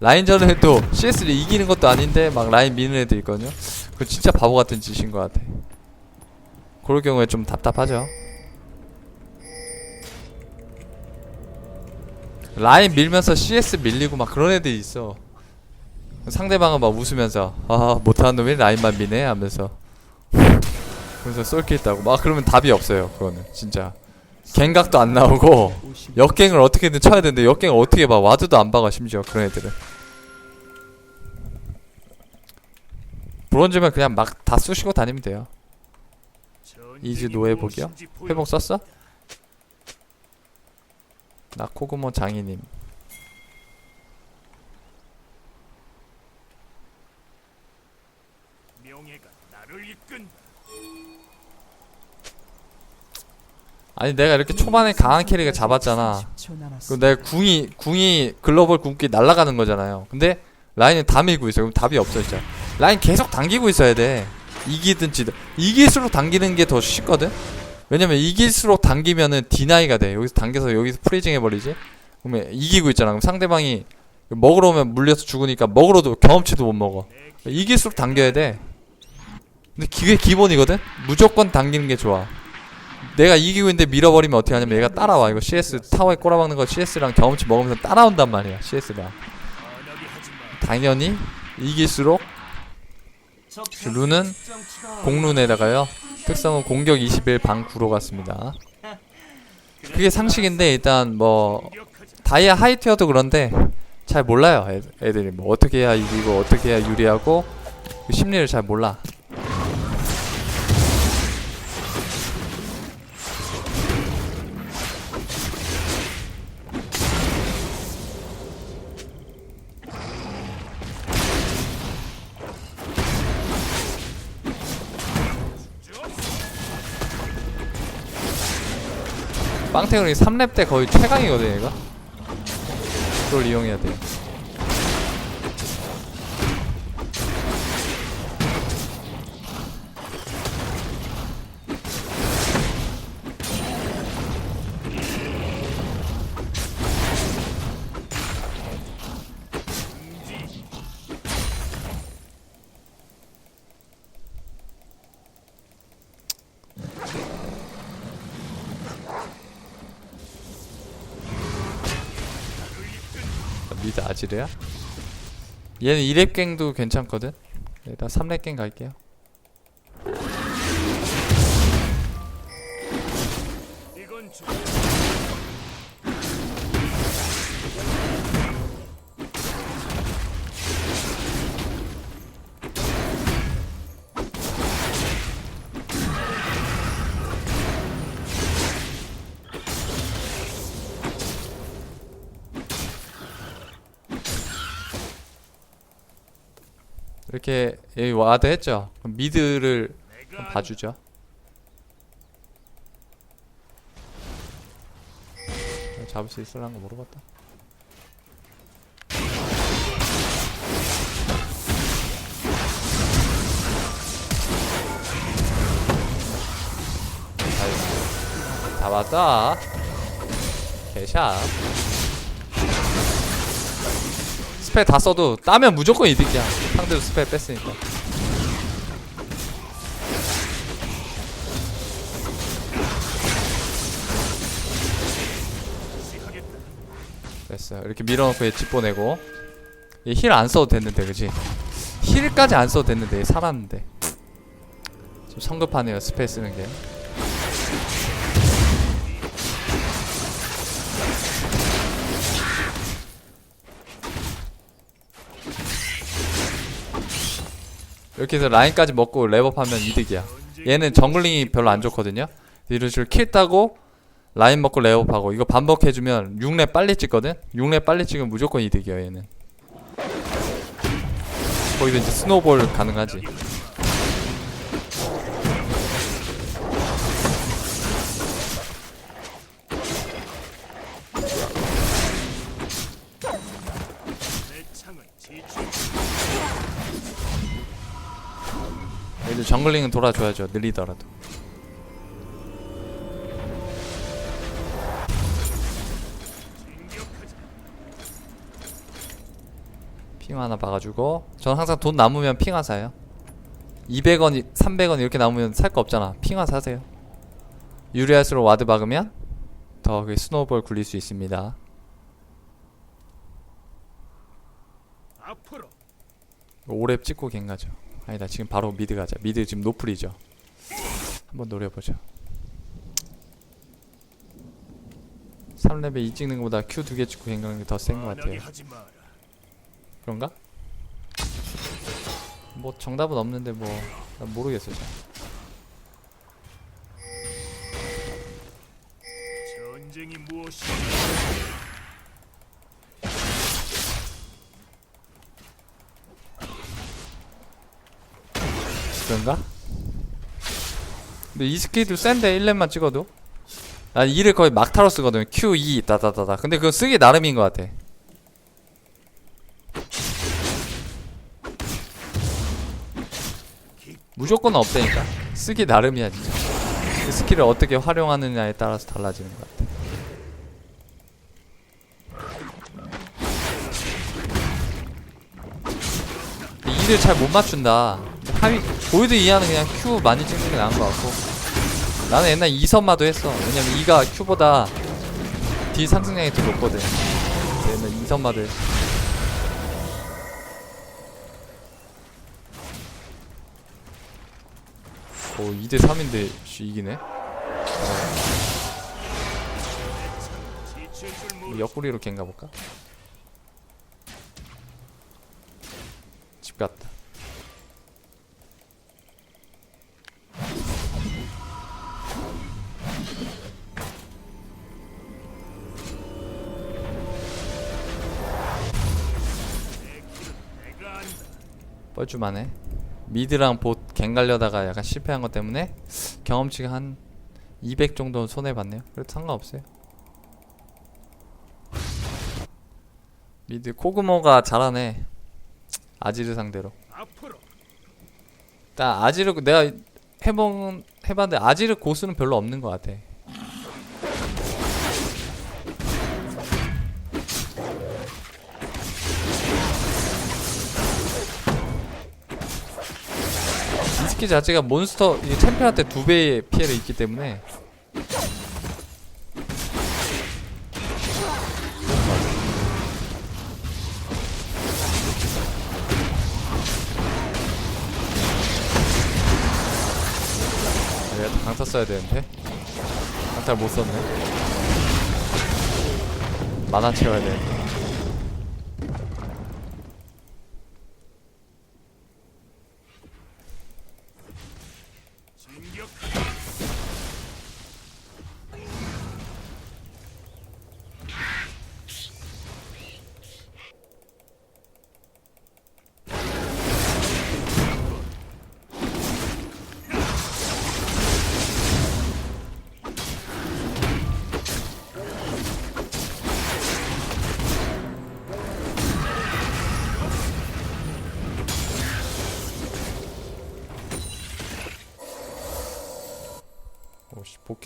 라인전을 해도 CS를 이기는 것도 아닌데 막 라인 미는 애들 있거든요. 그거 진짜 바보 같은 짓인 것 같아. 그럴 경우에 좀 답답하죠. 라인 밀면서 CS 밀리고 막 그런 애들이 있어. 상대방은 막 웃으면서 아 못하는 놈이 라인만 미네 하면서. 그래서 쏠게 있다고. 막 그러면 답이 없어요 그거는. 진짜 갱각도 안 나오고 역갱을 어떻게든 쳐야 되는데 역갱을 어떻게 봐 와드도 안 박아 심지어 그런 애들은 브론즈면 그냥 막 다 쑤시고 다니면 돼요 이즈 노예복이요? 회복 썼어? 나 코그모 장인님 아니 내가 이렇게 초반에 강한 캐릭을 잡았잖아. 그럼 내가 궁이 궁이 글로벌 궁기 날아가는 거잖아요. 근데 라인은 다 밀고 있어. 그럼 답이 없어 진짜. 라인 계속 당기고 있어야 돼. 이기든 지든. 이길수록 당기는 게 더 쉽거든? 왜냐면 이길수록 당기면은 디나이가 돼. 여기서 당겨서 여기서 프리징 해버리지. 그러면 이기고 있잖아. 그럼 상대방이 먹으러 오면 물려서 죽으니까 먹으러도 경험치도 못 먹어. 이길수록 당겨야 돼. 근데 그게 기본이거든? 무조건 당기는 게 좋아 내가 이기고 있는데 밀어버리면 어떻게 하냐면 얘가 따라와 이거 CS 타워에 꼬라박는 거 CS랑 경험치 먹으면서 따라온단 말이야 마. 당연히 이길수록 룬은 공룬에다가요 특성은 공격 21, 방 9로 갔습니다 그게 상식인데 일단 뭐. 다이아 하이티어도 그런데 잘 몰라요 애, 애들이 뭐 어떻게 해야 이기고 어떻게 해야 유리하고 그 심리를 잘 몰라 빵탱이 3렙 때 거의 최강이거든 얘가. 그걸 이용해야 돼 미드 아지르야? 얘는 2렙갱도 괜찮거든? 일단 3렙갱 갈게요 이렇게 와드 했죠? 미드를 봐주죠 잡을 수 있을라는 거 물어봤다. 잡았다 개샷 스페 다 써도 따면 무조건 이득이야. 상대도 스페 뺐으니까. 시하겠다. 됐어 이렇게 밀어놓고 얘집 보내고. 얘 힐 안 써도 됐는데 그지? 힐까지 안 써도 됐는데 얘 살았는데. 좀 성급하네요 스페 쓰는 게 이렇게 해서 라인까지 먹고 랩업하면 이득이야. 얘는 정글링이 별로 안 좋거든요. 이런 식으로 킬 따고 라인 먹고 레업하고 이거 반복해주면 6렙 빨리 찍거든? 6렙 빨리 찍으면 무조건 이득이야 얘는. 거기서 이제 스노볼 가능하지 정글링은 돌아줘야죠. 느리더라도. 진격하자. 핑 하나 박아주고 저는 항상 돈 남으면 핑하 사요. 200원 300원 이렇게 남으면 살 거 없잖아. 핑하 사세요. 유리할수록 와드 박으면 더그 스노우볼 굴릴 수 있습니다. 오랩 찍고 갱 가죠 아니다 지금 바로 미드 가자 미드 지금 노플이죠 한번 노려보죠 3레벨 2 찍는 것보다 Q 두 개 찍고 갱 가는 게 더 센 것 같아요. 그런가? 뭐 정답은 없는데 뭐난 모르겠어 잘. 전쟁이 무엇이? 그런가? 근데 이 스킬도 센데 1렙만 찍어도? 난 2를 거의 막타로 쓰거든. Q2 따다다다 근데 그거 쓰기 나름인 것 같아. 무조건 없다니까. 쓰기 나름이야 진짜. 그 스킬을 어떻게 활용하느냐에 따라서 달라지는 것 같아. 2를 잘 못 맞춘다 하위 보이드 이하는 그냥 Q 많이 찍는 게 나은 것 같고. 나는 옛날 2선마도 했어. 왜냐면 2가 Q보다 D 상승량이 더 높거든. 옛날 2선마도 했어. 오 2대 3인데 이기네. 모르. 옆구리로 갱 가볼까? 집 갔다 뻘쭘하네 미드랑 봇 갱 갈려다가 약간 실패한 것 때문에 경험치가 한 200 정도 손해봤네요. 그래도 상관없어요. 미드 코그모가 잘하네. 아지르 상대로. 딱 아지르 내가 해본 해봤는데 아지르 고수는 별로 없는 것 같아 스킬 자체가 몬스터 이 챔피언한테 두 배의 피해를 입기 때문에. 내가 또 강타 써야 되는데? 강타를 못 썼네. 만화 채워야 돼 진격.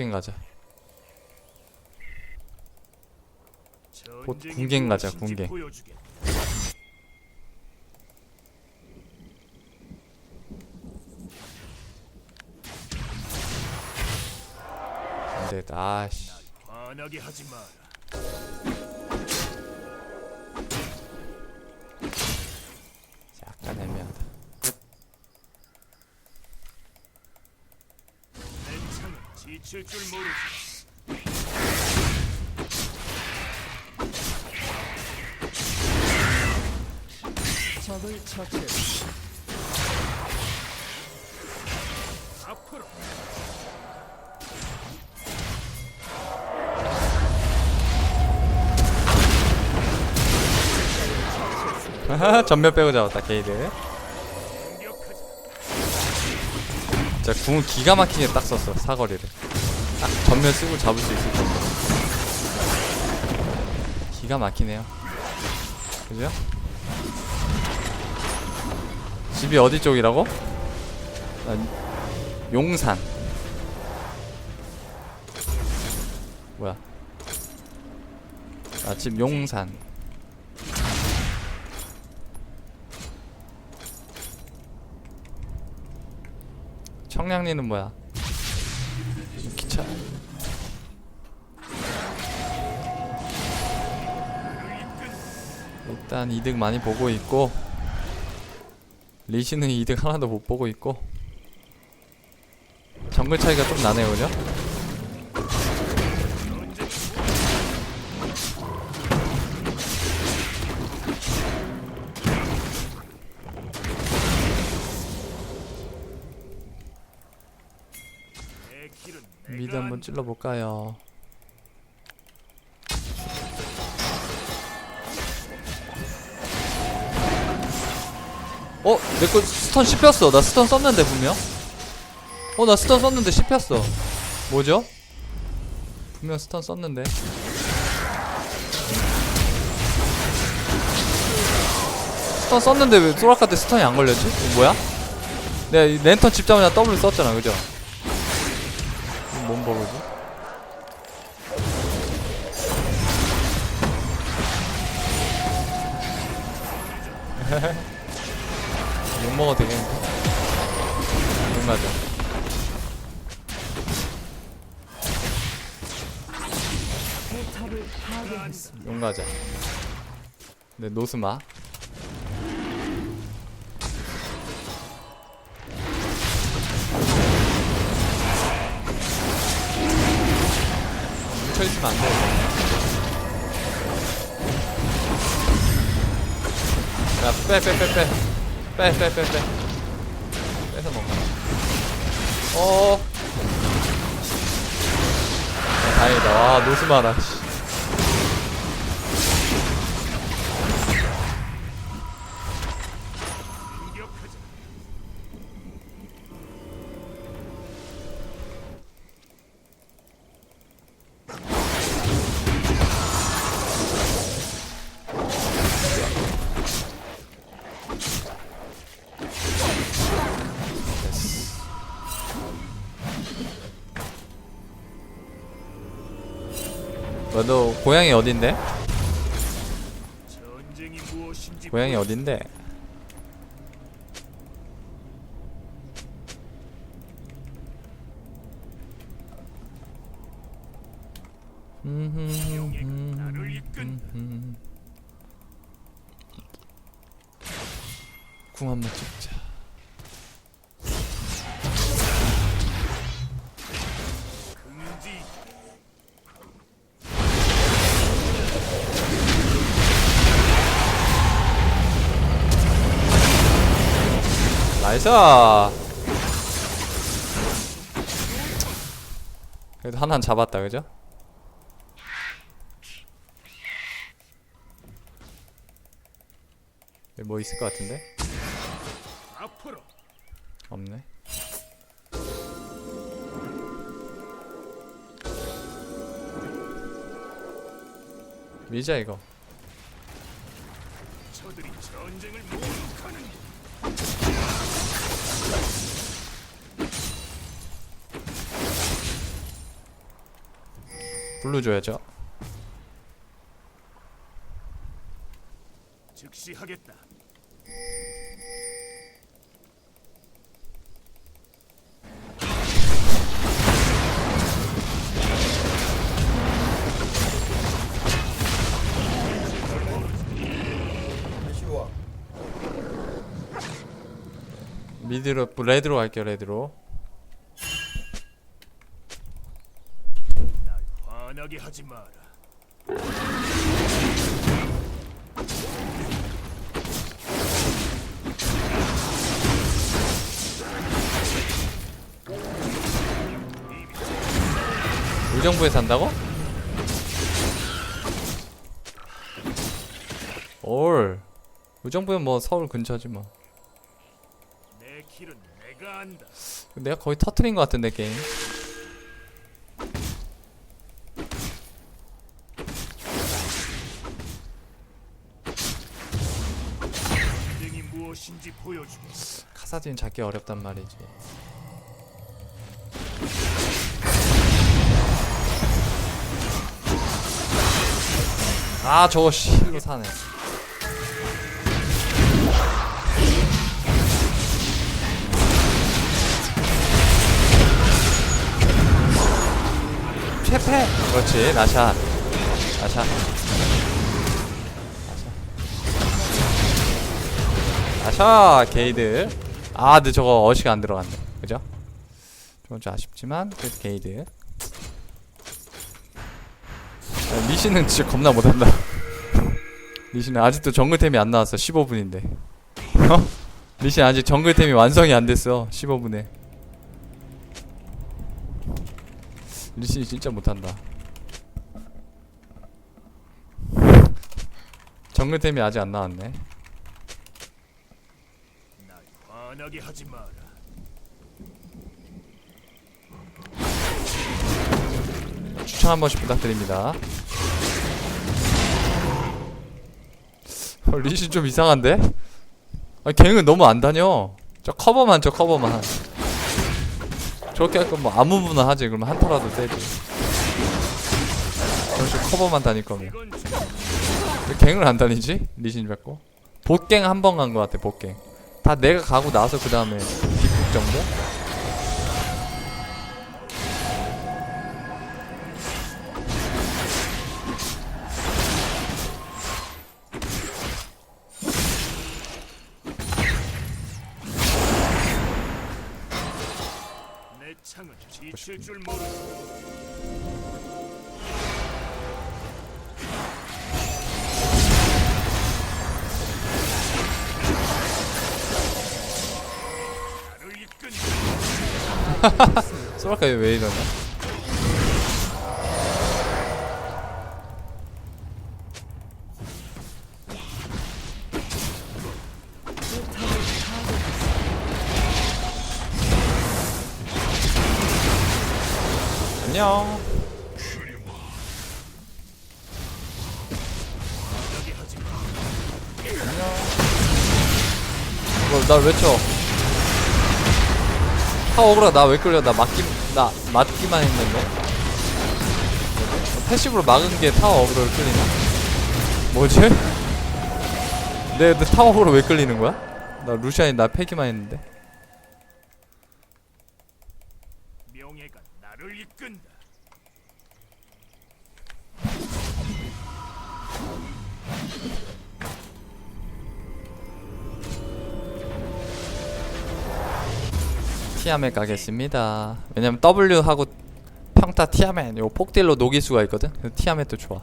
복갱 가자 곧 궁갱 가자. 보여주겠다. 안되겠다 아씨 지칠 줄 모르지. 적을 처치. 앞으로. 전멸 빼고 잡았다 게이드. 진짜 궁을 기가 막히게 딱 썼어 사거리를 딱 전면 쓰고 잡을 수 있을 겁니다. 기가 막히네요. 그죠? 집이 어디 쪽이라고? 아, 용산. 뭐야? 아, 집 용산. 청량리는 뭐야? 기차 일단 이득 많이 보고 있고 리시는 이득 하나도 못 보고 있고 정글 차이가 좀 나네요 그죠? 한번. 찔러볼까요? 어? 내 거 스턴 씹혔어. 나 스턴 썼는데 분명. 어, 나 스턴 썼는데 씹혔어. 뭐죠? 분명 스턴 썼는데. 스턴 썼는데 왜 소라카 때 스턴이 안 걸렸지? 이거 뭐야? 내가 이 랜턴 집자마자 W 썼잖아, 그죠? 뭔 버그지? 욕 먹어도 되겠는데? 욕 가자. 욕 가자. 네, 노스마. 뭉쳐있으면 안 돼. 야, 빼, 빼, 빼, 빼. 빼, 빼, 빼, 빼. 빼서 먹어. 어. 아, 다행이다. 와, 노스마라, 씨. 뭐, 너, 고향이 어딘데? 고향이. 어딘데? 궁 한번 찍자. 나이스! 그래도 하나는 잡았다, 그죠? 여기 뭐 있을 것 같은데? 없네. 밀자 이거. 블루 줘야죠. 즉시 하겠다. 미드로 레드로 갈게요 레드로. 날 화나게 하지 마라. 의정부에 산다고? 올. 의정부면 뭐 서울 근처지 뭐. 내 길은 내가 안다. 내가 거의 터트린 것 같은데 게임. 전쟁이 무엇인지 보여주고 카사딘 잡기 어렵단 말이지. 아 저거 실로 사네. 그렇지 나샷 나샷 나샷 게이드. 아 근데 저거 어시가 안 들어갔네. 그죠? 조금 좀 아쉽지만 그래도 게이드. 야, 리시는 진짜 겁나 못한다. 리시는 아직도 정글템이 안 나왔어. 15분인데. 어? 리신 아직 정글템이 완성이 안 됐어. 15분에 리신이 진짜 못한다. 정글템이 아직 안 나왔네. 날 화나게 하지 마라. 추천 한 번씩 부탁드립니다. 어, 리신 좀 이상한데? 아 갱은 너무 안 다녀. 저 커버만 저 커버만 저렇게 할 거면 뭐 아무 분나 하지. 그러면 한타라도 세지. 저렇게 커버만 다닐 거면. 왜 갱을 안 다니지? 리신 뵙고. 보갱 한 번 간 거 같아 보갱. 다 내가 가고 나서 그 다음에 뒷북 정도? 소라카 왜 이러냐? 안녕. 마. 뭐, 날왜 쳐? 타 억울하 나왜 끌려? 나 맞기 나 맞기만 했는데. 패시브로 막은 게 타워 어그로를 끌리나? 뭐지? 내, 내 타워 어그로 왜 끌리는 거야? 나 루시안이 나 패기만 했는데. 명예가 나를 이끈다. 티아멧 가겠습니다. 왜냐면 W 하고 평타 티아멧 요 폭딜로 녹일 수가 있거든. 티아멧도 좋아.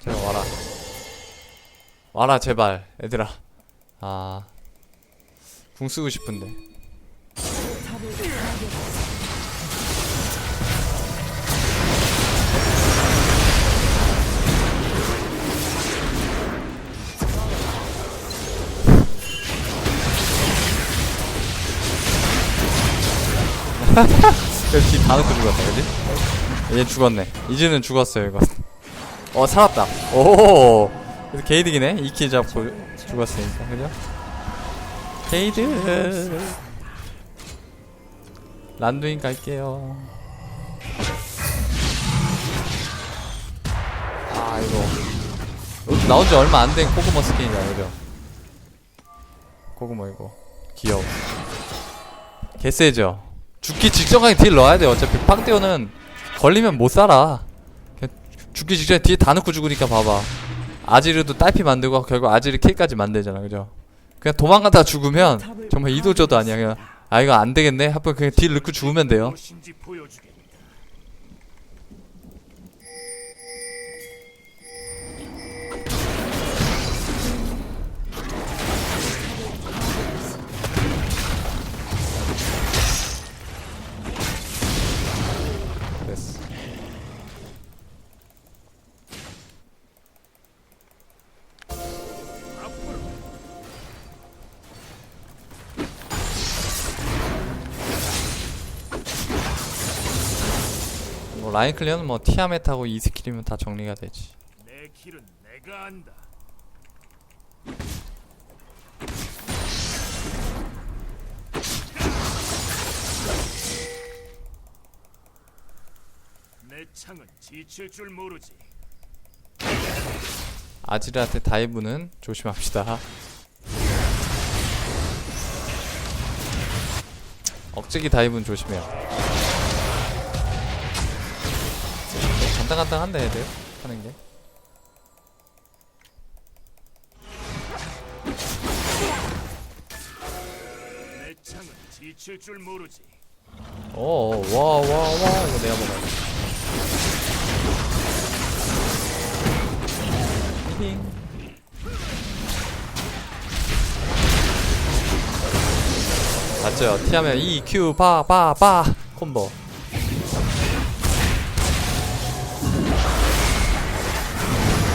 제발 와라. 와라 제발 얘들아. 아. 궁 쓰고 싶은데. 역시 다 넣고 죽었다 그지? 얘 죽었네. 이즈는 죽었어요 이거. 어 살았다. 오! 그래서 게이득이네. 2킬 잡고 죽었으니까 그죠? 게이드 란두인 갈게요. 아 이거. 나온 지 얼마 안 된 코그모 스킨이다 그죠? 코그모 이거. 귀여워. 개세죠? 죽기 직전까지 딜 넣어야 돼. 어차피 팡테오는 걸리면 못 살아. 죽기 직전에 뒤에 다 넣고 죽으니까 봐봐. 아지르도 딸피 만들고 결국 아지르 킬까지 만들잖아 그죠? 그냥 도망가다 죽으면 정말 이도저도 아니야. 그냥 아 이거 안 되겠네? 하필 그냥 딜 넣고 죽으면 돼요 라인 클리어는 뭐 티아멧하고 이 스킬이면 다 정리가 되지 내 길은 내가 안다. 내 창은 지칠 줄 모르지. 아지르한테 다이브는 조심합시다 억제기 다이브는 조심해요 간당간당한데 애들 하는 게 모르지. 어, 와, 와, 와, 이거 내가 먹어야 돼. 히힝. 맞죠? T하면 E, Q, 바, 바, 바, 콤보.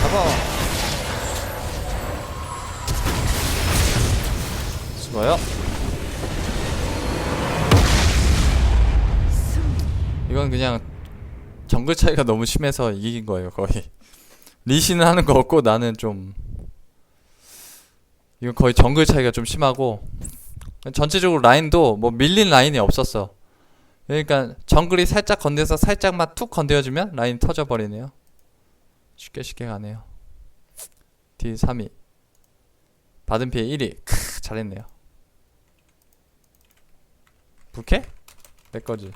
잡아. 수고요. 이건 그냥 정글 차이가 너무 심해서 이긴 거예요 거의 리시는 하는 거 없고 나는 좀 이건 거의 정글 차이가 좀 심하고 전체적으로 라인도 뭐 밀린 라인이 없었어 그러니까 정글이 살짝 건드려서 살짝만 툭 건드려주면 라인 터져버리네요 쉽게 쉽게 가네요. D 3위 받은 피해 1위. 크 잘했네요. 부캐? 내 거지